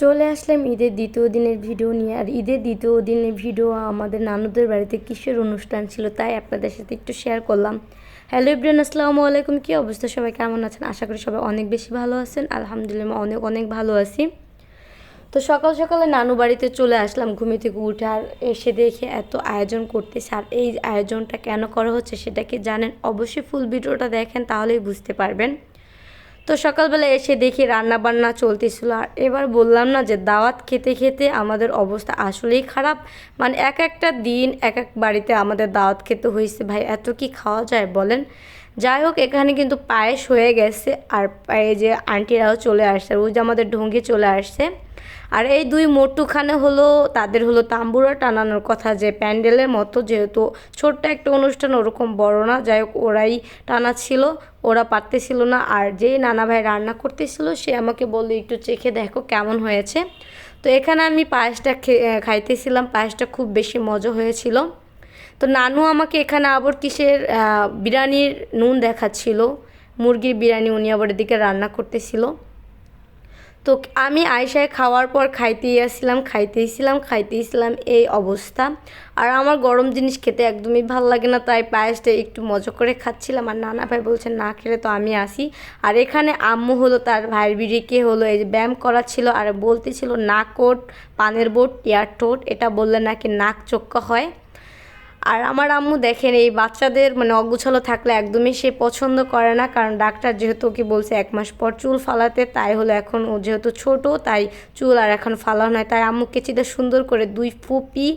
চলে আসলাম ঈদের দ্বিতীয় দিনের ভিডিও নিয়ে। আর ঈদের দ্বিতীয় দিনের ভিডিও আমাদের নানুদের বাড়িতে কিসের অনুষ্ঠান ছিল তাই আপনাদের সাথে একটু শেয়ার করলাম। হ্যালো ইব্রান আসসালামু আলাইকুম। কী অবস্থা? সবাই কেমন আছেন? আশা করি সবাই অনেক বেশি ভালো আছেন। আলহামদুলিল্লাহ, অনেক অনেক ভালো আছি। তো সকাল সকালে নানু বাড়িতে চলে আসলাম ঘুমে থেকে উঠে আর এসে দেখে এত আয়োজন করতেছে। আর এই আয়োজনটা কেন করা হচ্ছে সেটা কি জানেন? অবশ্যই ফুল ভিডিওটা দেখেন, তাহলেই বুঝতে পারবেন। তো সকালবেলা এসে দেখি রান্না বান্না চলতেছিল আর এবার বললাম না যে দাওয়াত খেতে খেতে আমাদের অবস্থা আসলেই খারাপ। মানে এক একটা দিন, এক এক বাড়িতে আমাদের দাওয়াত খেতে হয়েছে ভাই, এত কি খাওয়া যায় বলেন? যাই হোক এখানে কিন্তু পায়েস হয়ে গেছে আর পায়ে যে আন্টিরাও চলে আসছে, ওই যে আমাদের ঢঙ্গি চলে আসছে। আর এই দুই মোটুখানে হলো, তাদের হলো তাম্বুরা টানানোর কথা, যে প্যান্ডেলের মতো, যেহেতু ছোট্ট একটা অনুষ্ঠান, ওরকম বড় না যাই হোক ওরাই টানা ছিল ওরা পারতেছিল না। আর যেই নানা ভাই রান্না করতেছিল, সে আমাকে বলল, একটু চেখে দেখো কেমন হয়েছে। তো এখানে আমি পায়েসটা খাইতেছিলাম, পায়েসটা খুব বেশি মজা হয়েছিল। তো নানু আমাকে এখানে আবার কিসের বিরিয়ানির নুন দেখাচ্ছিল, মুরগির বিরিয়ানি উনি আবার এদিকে রান্না করতেছিল। তো আমি আয়সায় খাওয়ার পর খাইতেই আসছিলাম খাইতেইছিলাম খাইতেইছিলাম এই অবস্থা। আর আমার গরম জিনিস খেতে একদমই ভালো লাগে না, তাই পায়েসটা একটু মজা করে খাচ্ছিলাম। আর নানা ভাই বলছেন না খেলে তো আমি আসি। আর এখানে আম্মু হলো তার ভাইয়ের বিড়িকে হলো এই যে ব্যায়াম করা ছিল আর বলতেছিল, নাক কোট পানের বোট, টিয়ার ঠোঁট। এটা বললে নাকি নাক চক্কা হয়। আর আমার আম্মু দেখেন, এই বাচ্চাদের মানে অগুছালো থাকলে একদমই সে পছন্দ করে না। কারণ ডাক্তার যেহেতু ওকে বলছে এক মাস পর চুল ফালাতে, তাই হলো এখন ও যেহেতু ছোট, তাই চুল আর এখন ফালানো হয় তাই আম্মু কেচিটা সুন্দর করে দুই ফুপি,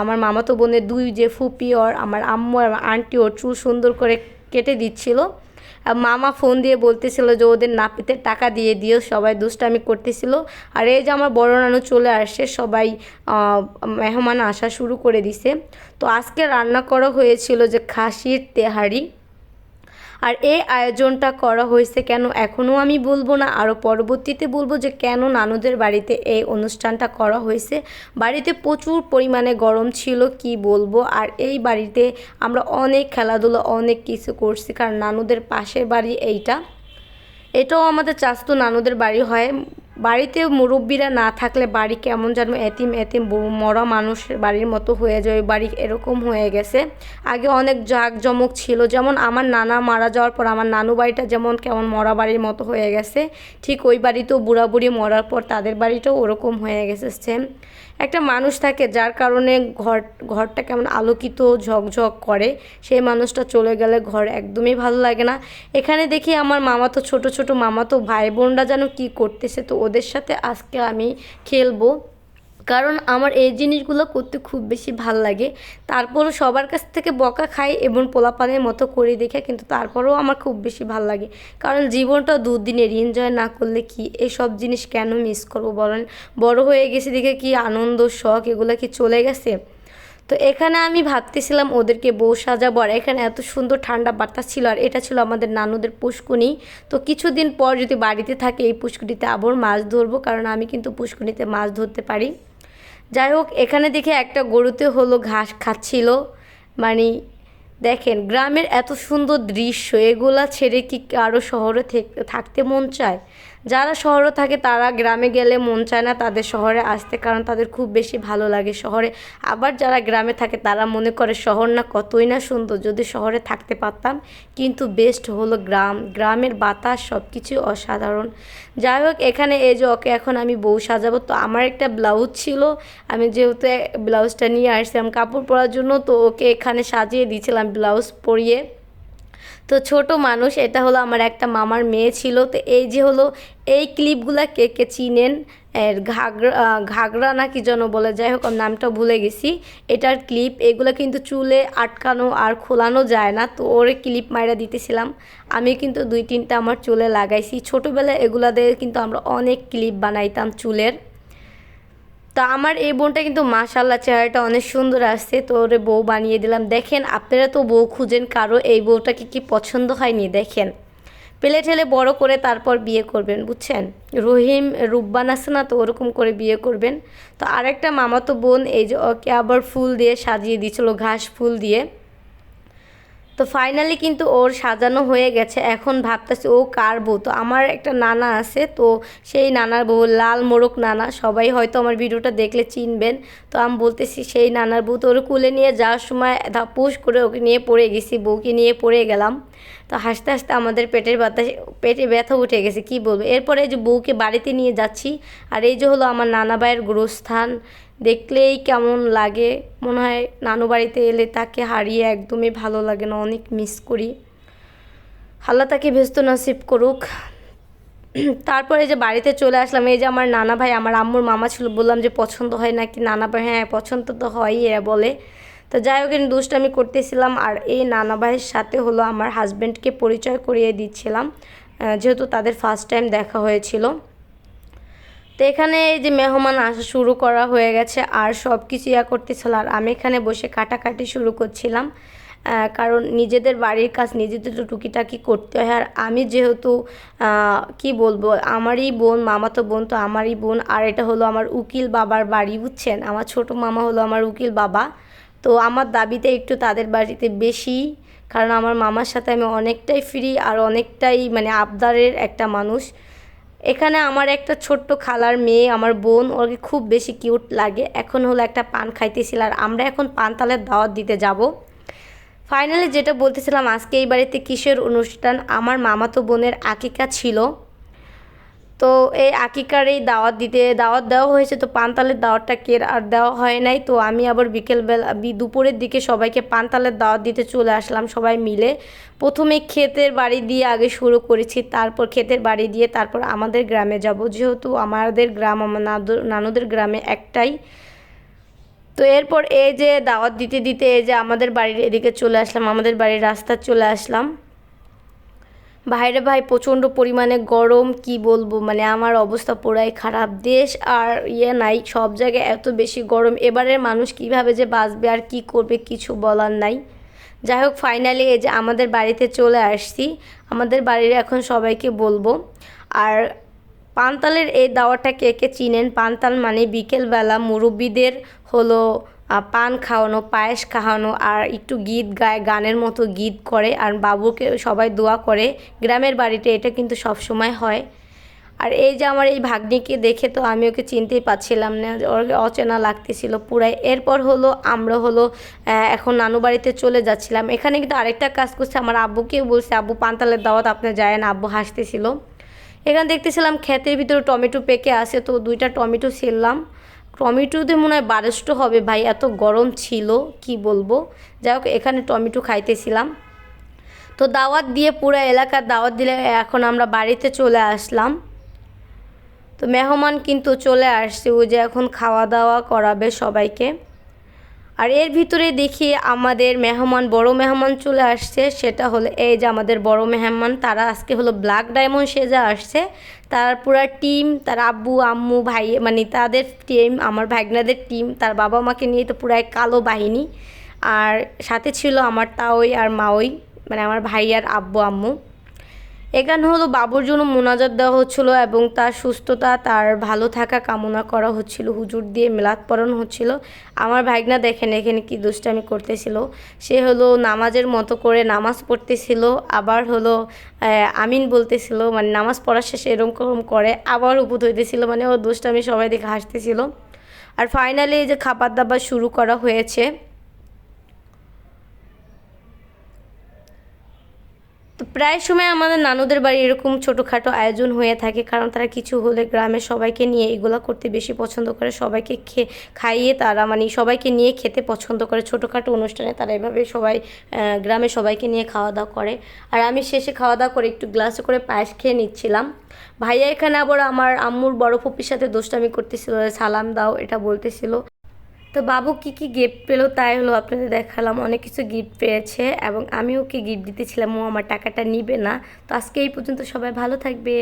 আমার মামাতো বোনের দুই যে ফুপি, ওর আমার আম্মু আর আন্টি ওর চুল সুন্দর করে কেটে দিচ্ছিল। মামা ফোন দিয়ে বলতেছিল যে ওদের নাপিতে টাকা দিয়ে দিও, সবাই দুষ্টামি করতেছিল। আর এই যে আমার বড় নানু চলে আসছে, সবাই মেহমান আসা শুরু করে দিছে। তো আজকে রান্না করা হয়েছিল যে খাসির তেহারি। আর এই আয়োজনটা করা হয়েছে কেন এখনও আমি বলব না। আরও পরবর্তীতে বলব যে কেন নানুদের বাড়িতে এই অনুষ্ঠানটা করা হয়েছে। বাড়িতে প্রচুর পরিমাণে গরম ছিল, কি বলব? আর এই বাড়িতে আমরা অনেক খেলাধুলা, অনেক কিছু করছি। কারণ নানুদের পাশের বাড়ি এইটা। এটাও আমাদের চাস্তো নানুদের বাড়ি হয়। বাড়িতে মুরব্বীরা না থাকলে বাড়ি কেমন যেন এতিম এতিম মরা মানুষের বাড়ির মতো হয়ে যায়। বাড়ি এরকম হয়ে গেছে। আগে অনেক জাঁকজমক ছিল। যেমন আমার নানা মারা যাওয়ার পর আমার নানু বাড়িটা যেমন কেমন মরা বাড়ির মতো হয়ে গেছে, ঠিক ওই বাড়িতেও বুড়া বুড়ি মরার পর তাদের বাড়িটাও ওরকম হয়ে গেছে। সেম একটা মানুষ থাকে যার কারণে ঘর, ঘরটা কেমন আলোকিত, ঝকঝক করে, সেই মানুষটা চলে গেলে ঘর একদমই ভালো লাগে না। এখানে দেখি আমার মামা তো ছোটো, ছোট মামা তো ভাই বোনরা যেন কী করতেছে তো ওদের সাথে আজকে আমি খেলব। কারণ আমার এই জিনিসগুলো করতে খুব বেশি ভালো লাগে। তারপরও সবার কাছ থেকে বকা খাই এবং পোলাপানের মতো করে দেখে কিন্তু তারপরেও আমার খুব বেশি ভালো লাগে। কারণ জীবনটা দুদিনের এনজয় না করলে কি? এসব জিনিস কেন মিস করব বলেন? বড় হয়ে গেছে দেখে কি আনন্দ, শখ, এগুলো কি চলে গেছে? তো এখানে আমি ভাবতেছিলাম ওদেরকে বউ সাজাবো, আর এখানে এত সুন্দর ঠান্ডা বাতাস ছিল, আর এটা ছিল আমাদের নানুদের পুষ্কুনি। তো কিছুদিন পর যদি বাড়িতে থাকে, এই পুষ্কুনিতে আবার মাছ ধরবো, কারণ আমি কিন্তু পুষ্কুনিতে মাছ ধরতে পারি। যাই হোক এখানে দেখে একটা গরুতে হলো ঘাস খাচ্ছিল। মানে দেখেন, গ্রামের এত সুন্দর দৃশ্য, এগুলা ছেড়ে কি আরও শহরে থাকতে মন চায়? যারা শহরে থাকে তারা গ্রামে গেলে মন চায় না তাদের শহরে আসতে কারণ তাদের খুব বেশি ভালো লাগে শহরে। আবার যারা গ্রামে থাকে তারা মনে করে শহর না কতই না সুন্দর যদি শহরে থাকতে পারতাম। কিন্তু বেস্ট হলো গ্রাম। গ্রামের বাতাস সব কিছু অসাধারণ। যাই হোক, এখানে এই যে ওকে এখন আমি বউ সাজাবো, তো আমার একটা ব্লাউজ ছিল। আমি যেহেতু ব্লাউজটা নিয়ে আসছিলাম, কাপড় পরার জন্য তো ওকে এখানে সাজিয়ে দিয়েছিলাম ব্লাউজ পরিয়ে। তো ছোট মানুষ, এটা হলো আমার একটা মামার মেয়ে ছিল। তো এই যে হলো, এই ক্লিপগুলা কে কে চিনেন? এর ঘাগরা ঘাগরা না কি যেন বলে, যাই হোক নামটা ভুলে গেছি। এটার ক্লিপ, এগুলো কিন্তু চুলে আটকানো আর খোলানো যায় না, তো ওরে ক্লিপ মাইরা দিতেছিলাম। আমি কিন্তু দুই তিনটা আমার চুলে লাগাইছি। ছোটোবেলায় এগুলা দিয়ে কিন্তু আমরা অনেক ক্লিপ বানাইতাম চুলের। তো আমার এই বোনটা কিন্তু মাশাল্লাহ চেহারাটা অনেক সুন্দর আসছে। তো ওরে বউ বানিয়ে দিলাম। দেখেন, আপনারা তো বউ খুঁজেন কারও, এই বউটাকে কি পছন্দ হয়নি? দেখেন, পেলে ঠেলে বড় করে তারপর বিয়ে করবেন, বুঝছেন? রহিম রূপবান আছে না, তো ওরকম করে বিয়ে করবেন। তো আরেকটা মামাতো বোন, এই যে ওকে আবার ফুল দিয়ে সাজিয়ে দিয়েছিল, ঘাস ফুল দিয়ে। তো ফাইনালি কিন্তু ওর সাজানো হয়ে গেছে। এখন ভাবতেছি ও কার বউ? তো আমার একটা নানা আছে, তো সেই নানার বউ, লাল মোরক নানা, সবাই হয়তো আমার ভিডিওটা দেখলে চিনবেন। তো আমি বলতেছি সেই নানার বউ তো ওর কুলে নিয়ে যাওয়ার সময় পুশ করে ওকে নিয়ে পড়ে গেছি, বউকে নিয়ে পড়ে গেলাম। তো হাসতে হাসতে আমাদের পেটের ব্যথা পেটে ব্যথা উঠে গেছে, কি বলব? এরপরে এই যে বউকে বাড়িতে নিয়ে যাচ্ছি, আর এই যে হলো আমার নানা ভাইয়ের গোরস্থান দেখলেই কেমন লাগে। মনে হয় নানু বাড়িতে এলে তাকে হারিয়ে একদমই ভালো লাগে না, অনেক মিস করি। আল্লাহ তাকে ব্যস্ত নসিব করুক। তারপরে যে বাড়িতে চলে আসলাম, এই যে আমার নানা ভাই, আমার আম্মুর মামা ছিল, বললাম যে পছন্দ হয় নাকি? নানা ভাই হ্যাঁ পছন্দ তো হয়ই, এরা বলে। তো যাই হোক দুষ্ট আমি করতেছিলাম আর এই নানা ভাইয়ের সাথে হলো আমার হাজব্যান্ডকে পরিচয় করিয়ে দিচ্ছিলাম। যেহেতু তাদের ফার্স্ট টাইম দেখা হয়েছিল। তো এখানে এই যে মেহমান আসা শুরু করা হয়ে গেছে, আর সব কিছু ইয়া করতেছিল আর আমি এখানে বসে কাটাকাটি শুরু করছিলাম কারণ নিজেদের বাড়ির কাজ নিজেদের তো টুকিটাকি করতে হয়। আর আমি যেহেতু কি বলব, আমারই বোন মামাতো বোন, তো আমারই বোন, আর এটা হলো আমার উকিল বাবার বাড়ি, বুঝছেন? আমার ছোট মামা হলো আমার উকিল বাবা। তো আমার দাবিতে একটু তাদের বাড়িতে বেশি, কারণ আমার মামার সাথে আমি অনেকটাই ফ্রি আর অনেকটাই মানে আবদারের একটা মানুষ। এখানে আমার একটা ছোট্ট খালার মেয়ে, আমার বোন, ওকে খুব বেশি কিউট লাগে। এখন হলো একটা পান খাইতেছিল আর আমরা এখন পানতালের দাওয়াত দিতে যাব। ফাইনালি যেটা বলতেছিলাম, আজকে এই বাড়িতে কিসের অনুষ্ঠান? আমার মামাতো বোনের আকিকা ছিল। তো এই আকিকার এই দাওয়াত দিতে, দাওয়াত দেওয়া হয়েছে, তো পানতালের দাওয়াতটা কের আর দেওয়া হয় নাই। তো আমি আবার বিকেলবেলা দুপুরের দিকে সবাইকে পানতালের দাওয়াত দিতে চলে আসলাম সবাই মিলে। প্রথমে ক্ষেতের বাড়ি দিয়ে আগে শুরু করেছি, তারপর ক্ষেতের বাড়ি দিয়ে তারপর আমাদের গ্রামে যাব। যেহেতু আমাদের গ্রাম, আমার নানুদের গ্রামে একটাই। তো এরপর এই যে দাওয়াত দিতে দিতে এই যে আমাদের বাড়ির এদিকে চলে আসলাম, আমাদের বাড়ির রাস্তা চলে আসলাম। বাইরে ভাই, প্রচণ্ড পরিমাণে গরম, কি বলব? মানে আমার অবস্থা পুরাই খারাপ। দেশ আর ইয়ে নাই, সব জায়গায় এত বেশি গরম। এবারের মানুষ কীভাবে যে বাঁচবে আর কি করবে কিছু বলার নাই। যাই হোক ফাইনালি এই যে আমাদের বাড়িতে চলে আসছি। আমাদের বাড়ির এখন সবাইকে বলব। আর পান্তালের এই দাওয়াটা কে কে চিনেন? পান্তাল মানে বিকেলবেলা মুরব্বীদের হলো পান খাওয়ানো, পায়েস খাওয়ানো, আর একটু গীত গায়, গানের মতো গীত করে। আর বাবুকে সবাই দোয়া করে, গ্রামের বাড়িতে এটা কিন্তু সব সময় হয়। আর এই যে আমার এই ভাগ্নিকে দেখে তো আমি ওকে চিনতেই পাচ্ছিলাম না ওর অচেনা লাগতেছিল পুরাই। এরপর হলো, আমরা হলো এখন নানু বাড়িতে চলে যাচ্ছিলাম। এখানে কিন্তু আরেকটা কাজ করছে, আমার আব্বুকেও বলছে, আব্বু, পান্তালের দাওয়াত আপনি যায় না। আব্বু হাসতেছিল। এখানে দেখতেছিলাম, ক্ষেতের ভিতরে টমেটো পেকে আসে তো দুইটা টমেটো ছিললাম টমেটোতে মনে হয় বারেস্ট হবে। ভাই, এত গরম ছিল, কি বলব? যাই হোক, এখানে টমেটো খাইতেছিলাম। তো দাওয়াত দিয়ে পুরো এলাকার দাওয়াত দিলে এখন আমরা বাড়িতে চলে আসলাম। তো মেহমান কিন্তু চলে আসছে, ও যে এখন খাওয়া দাওয়া করাবে সবাইকে। আর এর ভিতরে দেখি আমাদের মেহমান, বড় মেহমান চলে আসছে। সেটা হলো এই যে আমাদের বড় মেহমান, তারা আজকে হলো ব্ল্যাক ডায়মন্ড সেজে আসছে। তার পুরা টিম তার আব্বু, আম্মু, ভাই মানে তাদের টিম আমার ভাগনাদের টিম তার বাবা মাকে নিয়ে তো পুরাই কালো বাহিনী। আর সাথে ছিল আমার তাওই আর মাওই মানে আমার ভাই আর আব্বু, আম্মু। এখানে হলো বাবুর জন্য মোনাজাত দেওয়া হচ্ছিল এবং তার সুস্থতা, তার ভালো থাকা কামনা করা হচ্ছিল। হুজুর দিয়ে মেলাদ পড়ানো হচ্ছিল। আমার ভাইগনা দেখেন এখানে কি দুষ্টামি করতেছিল। সে হলো নামাজের মতো করে নামাজ পড়তেছিল, আবার হলো আমিন বলতেছিল মানে নামাজ পড়ার শেষে এরকম করে আবার উপদ হইতেছিল মানে ও দুষ্টামি সবাই দেখে হাসতেছিল। আর ফাইনালি এই যে খাবার দাবার শুরু করা হয়েছে তো প্রায় সময় আমাদের নানুদের বাড়ি এরকম ছোটোখাটো আয়োজন হয়ে থাকে, কারণ তারা কিছু হলে গ্রামের সবাইকে নিয়ে এগুলো করতে বেশি পছন্দ করে, সবাইকে খে, খাইয়ে তারা মানে সবাইকে নিয়ে খেতে পছন্দ করে। ছোটোখাটো অনুষ্ঠানে তারা এভাবে সবাই গ্রামে সবাইকে নিয়ে খাওয়া দাওয়া করে। আর আমি শেষে খাওয়া দাওয়া করে একটু গ্লাসে করে পায়েস খেয়ে নিচ্ছিলাম। ভাইয়া এখানে আবার আমার আম্মুর বড় ফুপির সাথে দোষটামি করতেছিল, সালাম দাও, এটা বলতেছিল। তো বাবু কি কি গিফট পেল তাই হলো আপনাদের দেখালাম। অনেক কিছু গিফট পেয়েছে এবং আমি ওকে গিফট দিতেছিলাম। ও আমার টাকাটা নিবে না। তো আজকে এই পর্যন্ত সবাই ভালো থাকবে